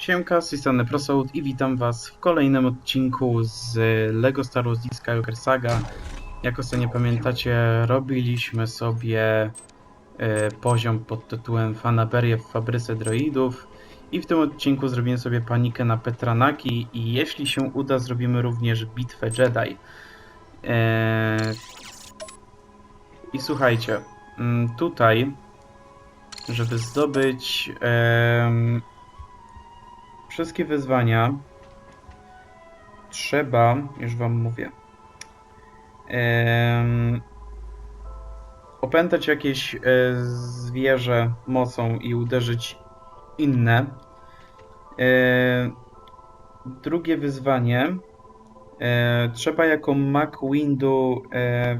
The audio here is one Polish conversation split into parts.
Siemka, z tej strony Prosoud i witam was w kolejnym odcinku z LEGO Star Wars Deep Skywalker Saga. Jak ostatnio pamiętacie, robiliśmy sobie e, poziom pod tytułem Fanaberie w fabryce droidów i w tym odcinku zrobimy sobie panikę na Petranaki i jeśli się uda, zrobimy również bitwę Jedi. E, I słuchajcie, mm, tutaj, żeby zdobyć wszystkie wyzwania trzeba, już wam mówię, opętać jakieś e, zwierzę mocą i uderzyć inne. E, drugie wyzwanie e, trzeba jako Mac Windu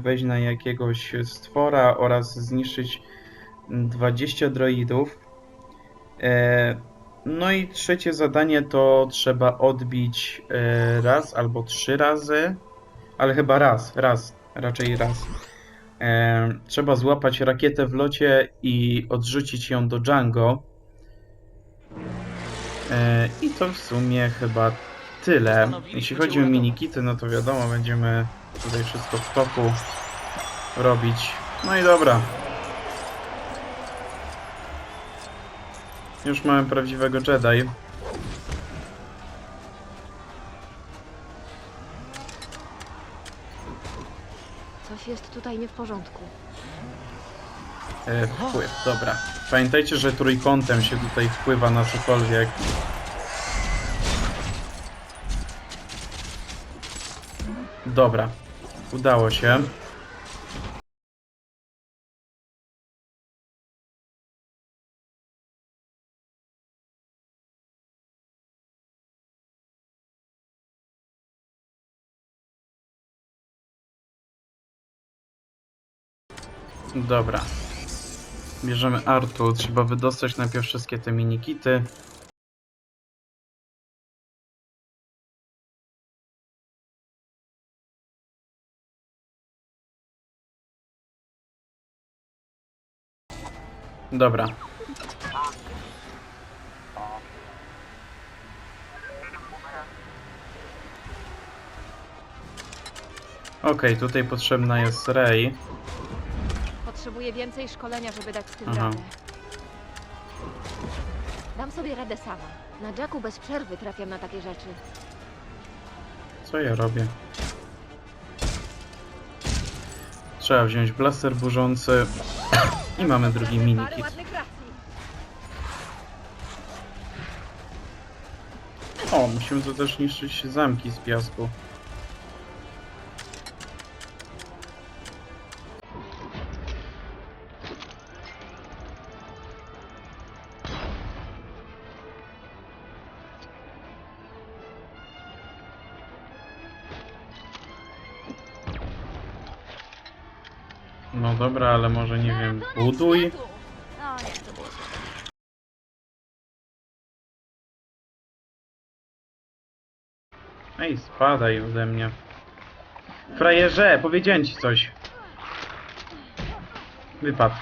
wejść na jakiegoś stwora oraz zniszczyć 20 droidów. No i trzecie zadanie to trzeba odbić e, raz albo trzy razy, ale chyba raz, raz, raczej raz. E, trzeba złapać rakietę w locie i odrzucić ją do Django. E, I to w sumie chyba tyle. Jeśli chodzi o minikity, no to wiadomo, będziemy tutaj wszystko w toku robić. No i dobra. Już mamy prawdziwego Jedi. Coś jest tutaj nie w porządku. E, wpływ, dobra. Pamiętajcie, że trójkątem się tutaj wpływa na cokolwiek. Dobra. Udało się. Dobra. Bierzemy Artu. Trzeba wydostać najpierw wszystkie te minikity. Dobra. Okej, tutaj potrzebna jest Rey. Potrzebuję więcej szkolenia, żeby dać z tym Aha. radę. Dam sobie radę sama. Na Jacku bez przerwy trafiam na takie rzeczy. Co ja robię? Trzeba wziąć blaster burzący i mamy drugi Parę minikit. ładnych racji. O, musimy tu też niszczyć zamki z piasku. Dobra, ale może nie wiem, buduj? Nie. Ej, spadaj ode mnie. Frajerze, powiedziałem ci coś. Wypad.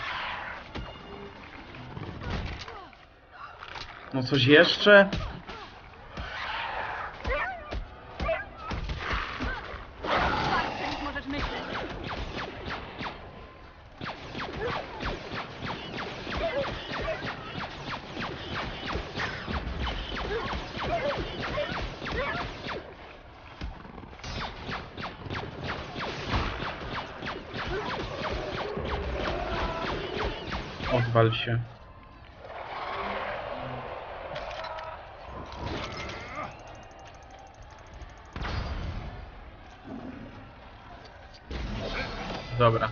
No coś jeszcze? Odwal się. Dobra.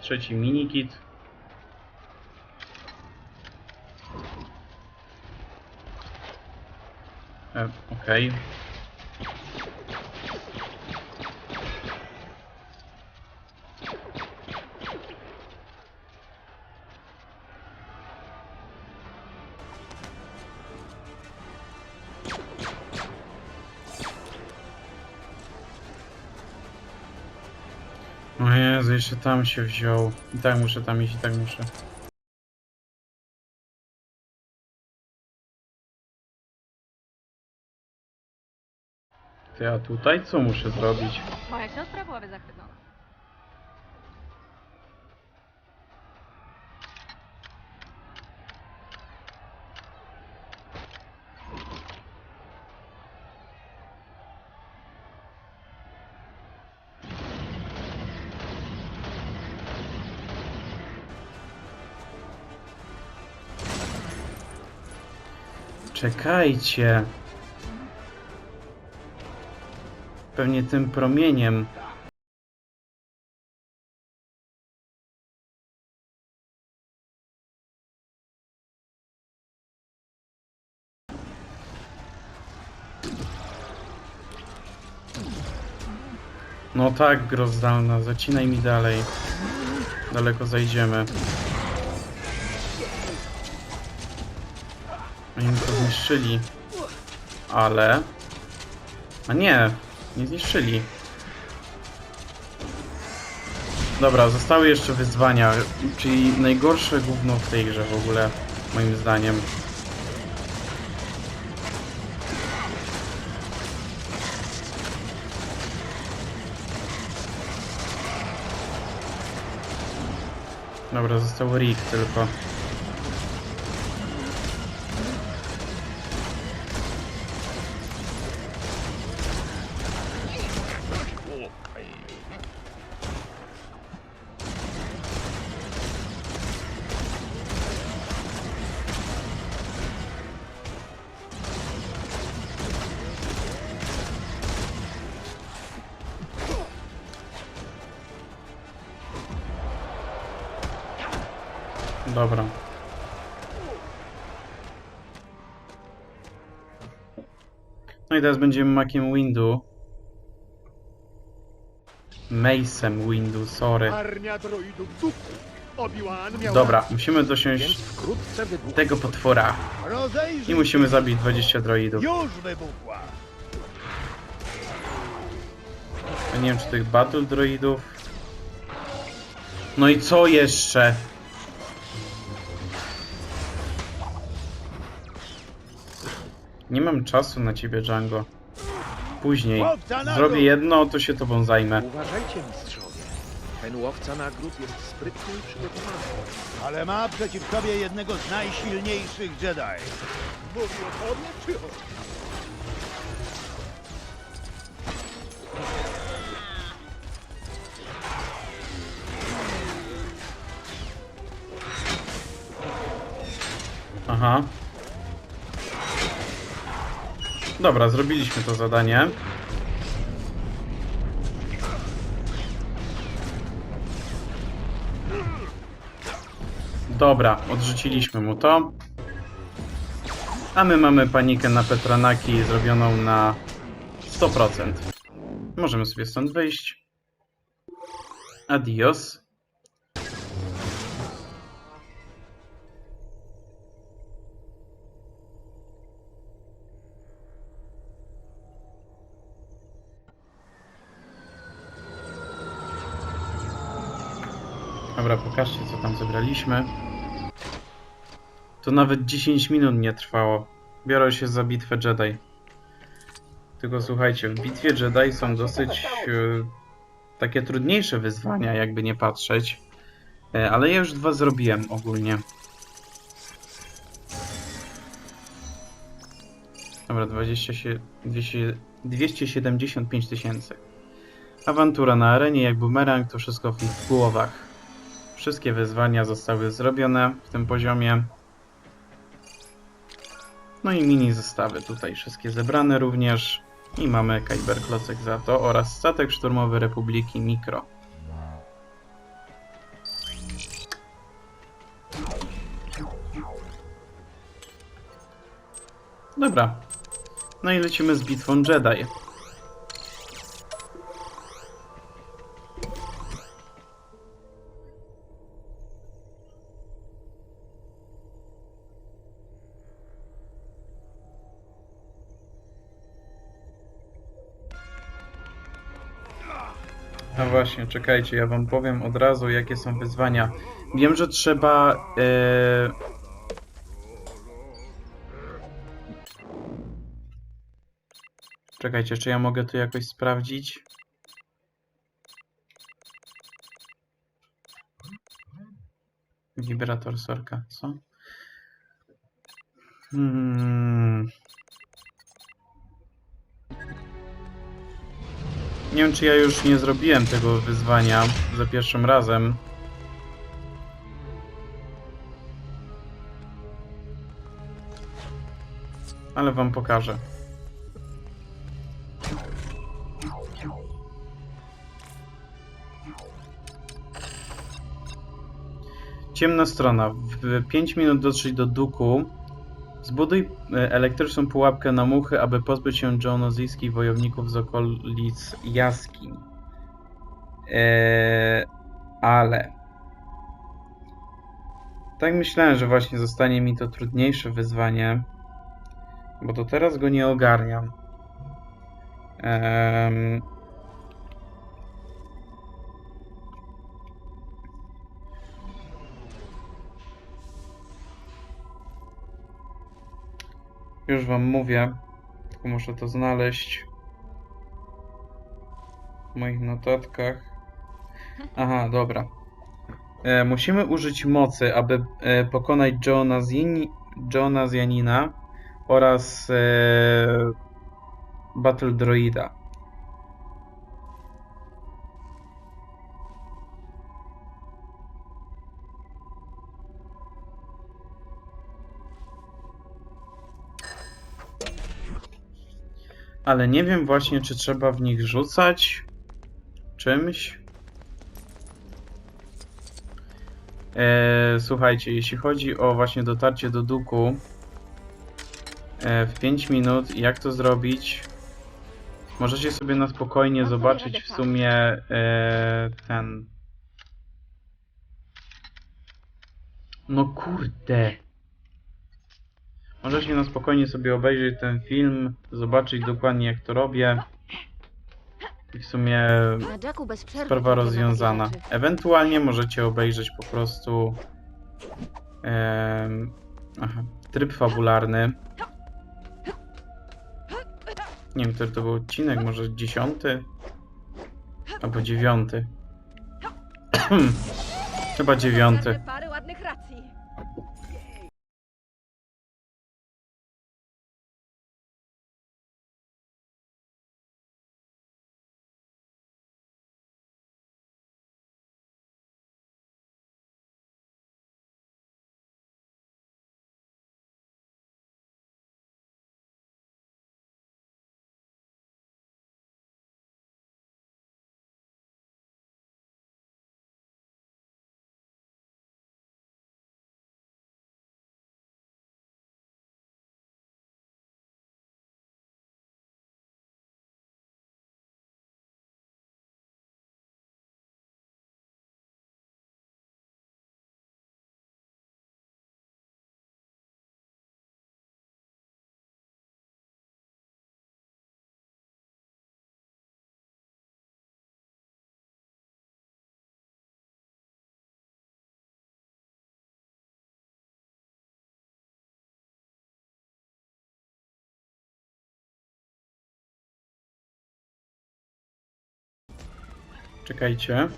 Trzeci minikit. E, Okej. O Jezu, jeszcze tam się wziął. I tak muszę tam iść, i tak muszę. Ty, a tutaj co muszę zrobić? Moja siostra byłaby zachwycona. Czekajcie. Pewnie tym promieniem. No tak, Grozdalna, zacinaj mi dalej. Daleko zajdziemy. Oni mi to zniszczyli. Ale... A nie, nie zniszczyli. Dobra, zostały jeszcze wyzwania, czyli najgorsze gówno w tej grze w ogóle, moim zdaniem. Dobra, został Rick tylko. I teraz będziemy makiem Windu. Mace'em Windu, sorry. Dobra, musimy dosiąść tego potwora. I musimy zabić 20 droidów. Ja nie wiem, czy tych battle droidów. No i co jeszcze? Nie mam czasu na ciebie, Django. Później. Zrobię jedno, to się tobą zajmę. Uważajcie, mistrzowie. Ten łowca nagród jest sprytny i przygotowany. Ale ma przeciw sobie jednego z najsilniejszych Jedi. Mówił o tobie czy o... Aha. Dobra, zrobiliśmy to zadanie. Dobra, odrzuciliśmy mu to. A my mamy panikę na Petranaki zrobioną na 100%. Możemy sobie stąd wyjść. Adios. Dobra, pokażcie co tam zebraliśmy. To nawet 10 minut nie trwało. Biorę się za bitwę Jedi. Tylko słuchajcie, w bitwie Jedi są dosyć e, takie trudniejsze wyzwania, jakby nie patrzeć. E, ale ja już dwa zrobiłem ogólnie. Dobra, 20 się, 200, 275 tysięcy. Awantura na arenie jak bumerang, to wszystko w ich głowach. Wszystkie wyzwania zostały zrobione w tym poziomie. No i mini zestawy tutaj wszystkie zebrane również. I mamy Kyber Klocek za to oraz statek szturmowy Republiki Mikro. Dobra. No i lecimy z bitwą Jedi. Właśnie, czekajcie, ja wam powiem od razu, jakie są wyzwania. Wiem, że trzeba. e, Czekajcie, czy ja mogę tu jakoś sprawdzić? Wibrator sorka, co? Hmm. Nie wiem, czy ja już nie zrobiłem tego wyzwania za pierwszym razem. Ale wam pokażę. Ciemna strona. W 5 minut dotrzeć do Duku. Zbuduj e, elektryczną pułapkę na muchy, aby pozbyć się jonozyjskich wojowników z okolic jaskiń. Eee, ale... Tak myślałem, że właśnie zostanie mi to trudniejsze wyzwanie, bo to teraz go nie ogarniam. Em, Już wam mówię, tylko muszę to znaleźć w moich notatkach. Aha, dobra. E, musimy użyć mocy, aby e, pokonać Johna, Zini, Johna oraz e, Battle Droida. Ale nie wiem właśnie, czy trzeba w nich rzucać czymś. E, słuchajcie, jeśli chodzi o właśnie dotarcie do Duku e, w 5 minut, jak to zrobić? Możecie sobie na spokojnie zobaczyć radę w sumie e, ten. No kurde. Możecie na spokojnie sobie obejrzeć ten film, zobaczyć dokładnie jak to robię. I w sumie sprawa rozwiązana. Ewentualnie możecie obejrzeć po prostu em, aha, tryb fabularny. Nie wiem, który to był odcinek, może dziesiąty? Albo dziewiąty. Chyba dziewiąty. Czekajcie.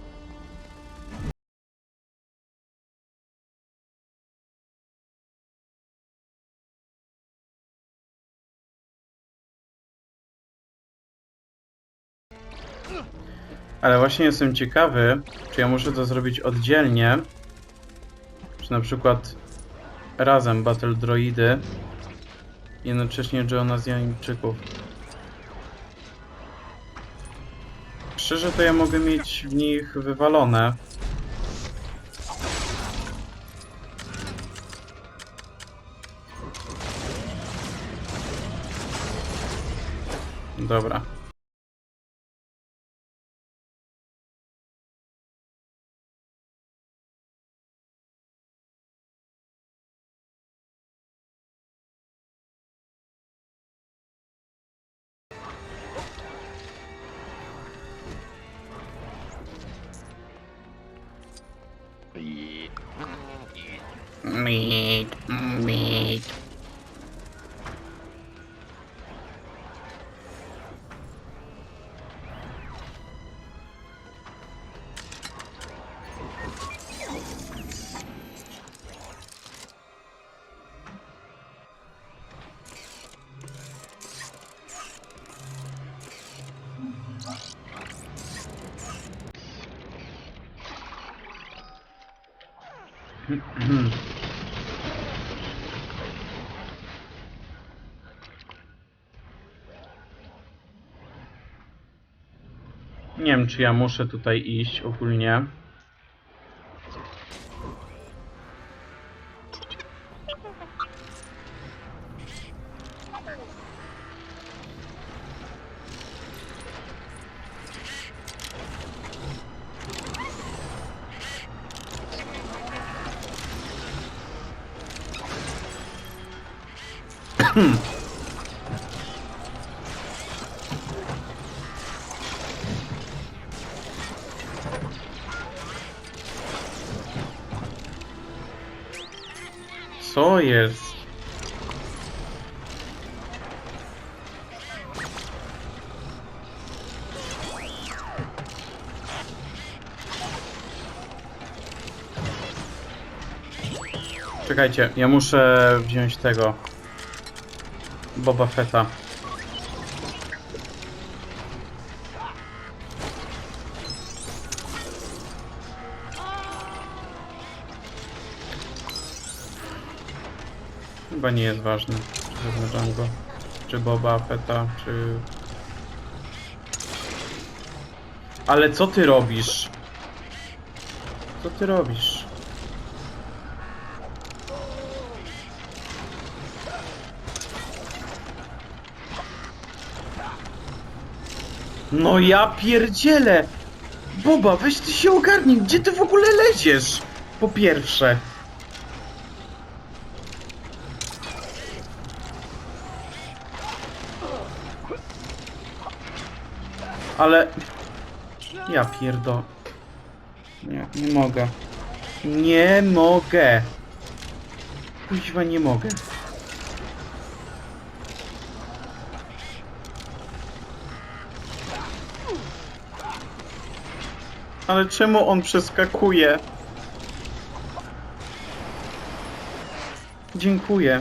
Ale właśnie jestem ciekawy, czy ja muszę to zrobić oddzielnie, czy na przykład razem Battle Droidy, jednocześnie Geonazjańczyków. Szczerze to ja mogę mieć w nich wywalone. Dobra. Nie wiem, czy ja muszę tutaj iść ogólnie. Co jest? Czekajcie, ja muszę wziąć tego Boba Fetta. Chyba nie jest ważne, czy wezmę Django, czy Boba Fetta, czy... Ale co ty robisz? Co ty robisz? No ja pierdzielę! Boba, weź ty się ogarnij, gdzie ty w ogóle lecisz? Po pierwsze. Ale... Ja pierdo... Nie, nie mogę. Nie mogę. Kuźwa, nie mogę. Ale czemu on przeskakuje? Dziękuję.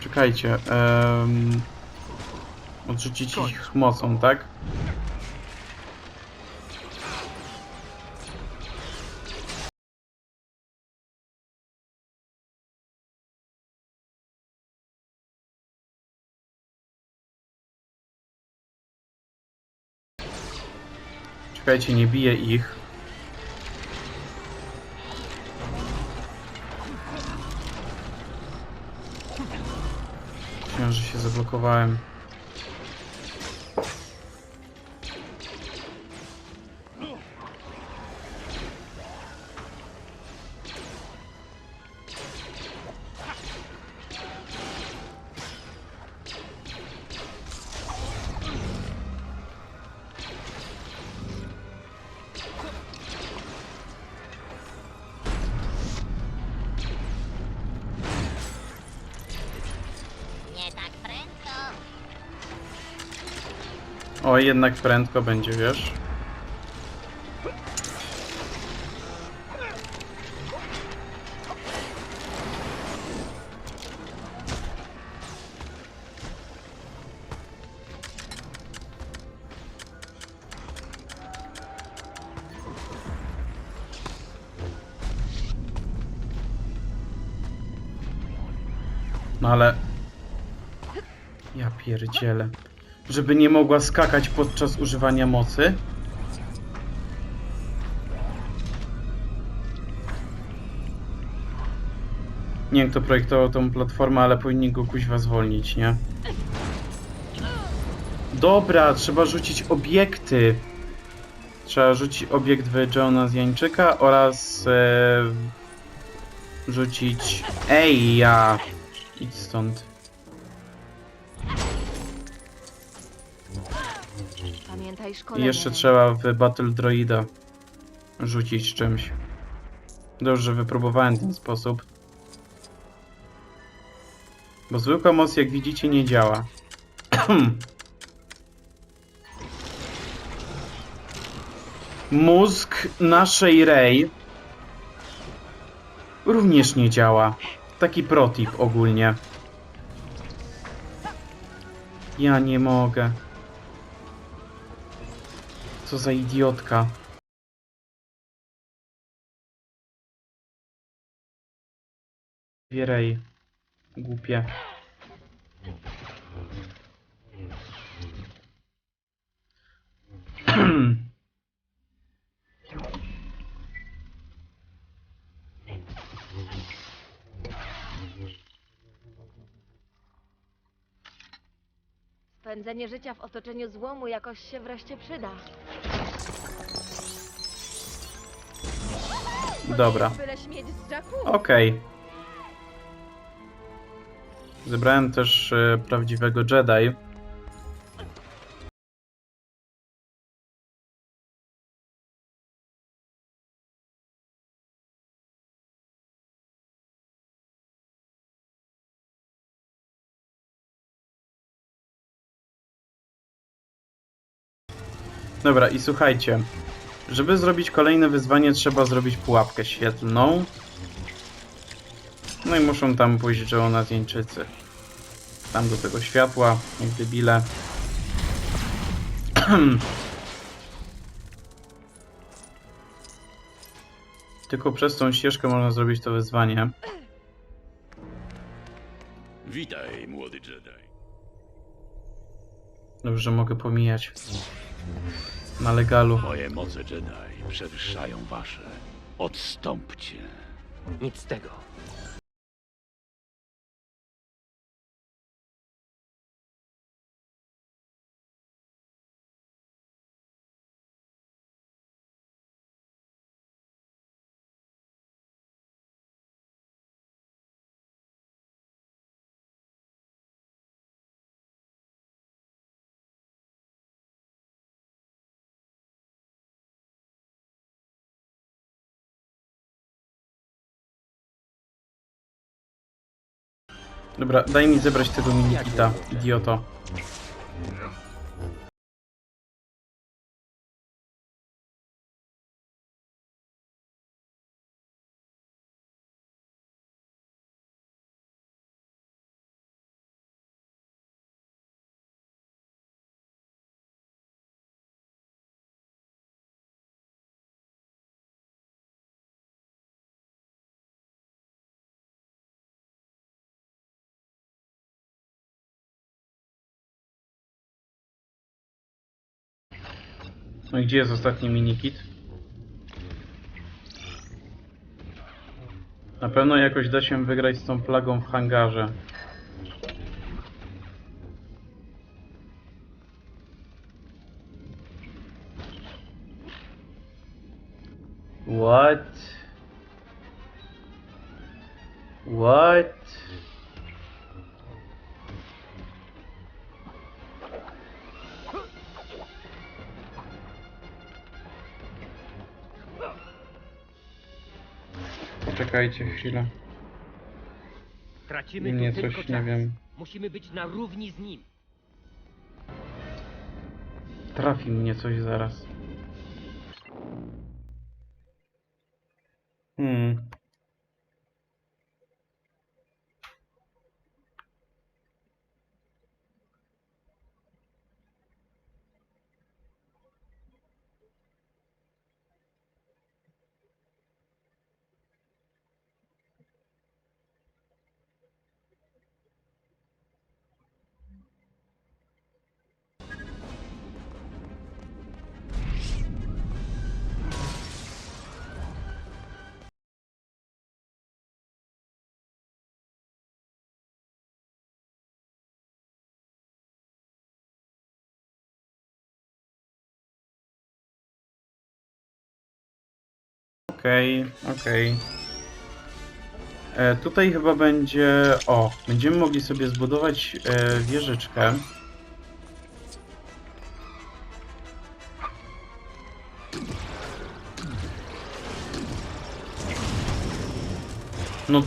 Czekajcie. Um, odrzucić ich mocą, tak? Czekajcie, nie biję ich. Myślałem, że się zablokowałem. O, jednak prędko będzie, wiesz? No ale... Ja pierdzielę. Żeby nie mogła skakać podczas używania mocy? Nie wiem kto projektował tą platformę, ale powinni go kuźwa zwolnić, nie? Dobra, trzeba rzucić obiekty. Trzeba rzucić obiekt w Johna z Jańczyka oraz e, rzucić... Ej, ja! Idź stąd. Pamiętaj I szkolenie. jeszcze trzeba w Battle Droida rzucić czymś. Dobrze, że wypróbowałem ten sposób. Bo zwykła moc, jak widzicie, nie działa. Mózg naszej Rey również nie działa. Taki protip ogólnie. Ja nie mogę. Co za idiotka. Wierej. Głupie. Spędzenie życia w otoczeniu złomu jakoś się wreszcie przyda. Dobra. Byle śmieć z Jacku. Okej. Zebrałem też e, prawdziwego Jedi. Dobra, i słuchajcie. Żeby zrobić kolejne wyzwanie, trzeba zrobić pułapkę świetlną. No i muszą tam pójść Żołnierzyńczycy. Tam do tego światła, jak debile. Tylko przez tą ścieżkę można zrobić to wyzwanie. Witaj, młody Jedi. Dobrze, że mogę pomijać. Na legalu. Moje moce Jedi przewyższają wasze. Odstąpcie. Nic z tego. Dobra, daj mi zebrać tego minikita, idioto. No i gdzie jest ostatni minikit? Na pewno jakoś da się wygrać z tą plagą w hangarze. What? What? Poczekajcie chwilę. Tracimy Nie, tu coś tylko nie czas. wiem. Musimy być na równi z nim. Trafi mnie coś zaraz. Okej, okej. E, Tutaj chyba będzie... O, będziemy mogli sobie zbudować e, wieżyczkę. No...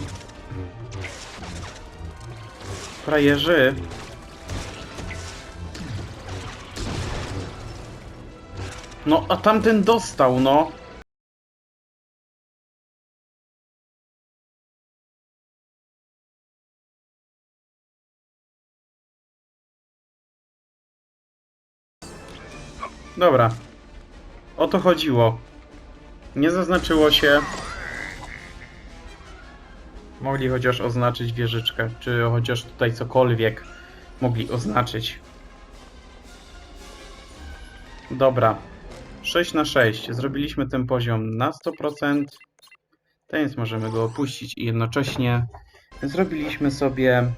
Frajerzy. No, a tamten dostał, no. Dobra. O to chodziło. Nie zaznaczyło się. Mogli chociaż oznaczyć wieżyczkę, czy chociaż tutaj cokolwiek mogli oznaczyć. Dobra. 6 na 6. Zrobiliśmy ten poziom na 100%. To więc możemy go opuścić i jednocześnie zrobiliśmy sobie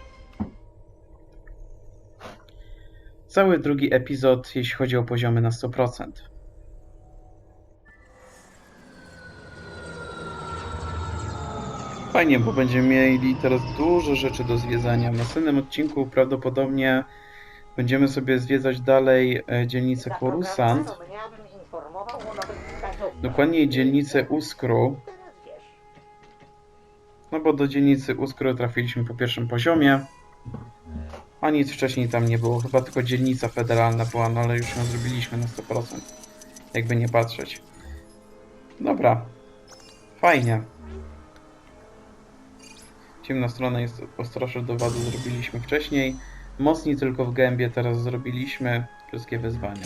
cały drugi epizod, jeśli chodzi o poziomy na 100%. Fajnie, bo będziemy mieli teraz dużo rzeczy do zwiedzania. W następnym odcinku prawdopodobnie będziemy sobie zwiedzać dalej e, dzielnicę Coruscant. Dokładniej dzielnicę Uskru. No bo do dzielnicy Uskru trafiliśmy po pierwszym poziomie. A nic wcześniej tam nie było. Chyba tylko dzielnica federalna była, no ale już ją zrobiliśmy na 100%. Jakby nie patrzeć. Dobra. Fajnie. Ciemna strona jest ostrożna do wadu zrobiliśmy wcześniej. Mocni tylko w gębie teraz zrobiliśmy. Wszystkie wyzwania.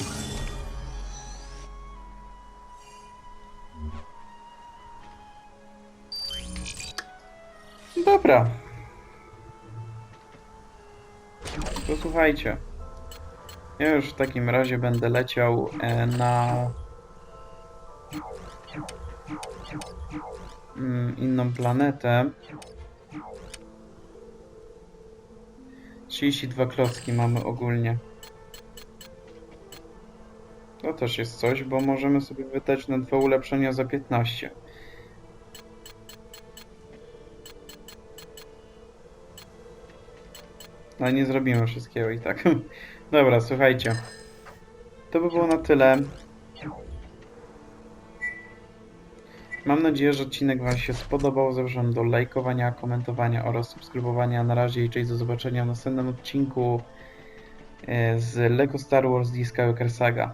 Dobra. To słuchajcie. Ja już w takim razie będę leciał e, na mm, inną planetę. 32 klocki mamy ogólnie. To też jest coś, bo możemy sobie wydać na dwa ulepszenia za 15. No nie zrobimy wszystkiego i tak. Dobra, słuchajcie. To by było na tyle. Mam nadzieję, że odcinek Wam się spodobał. Zapraszam do lajkowania, komentowania oraz subskrybowania. Na razie i cześć, do zobaczenia w następnym odcinku e, z LEGO Star Wars Skywalker Saga.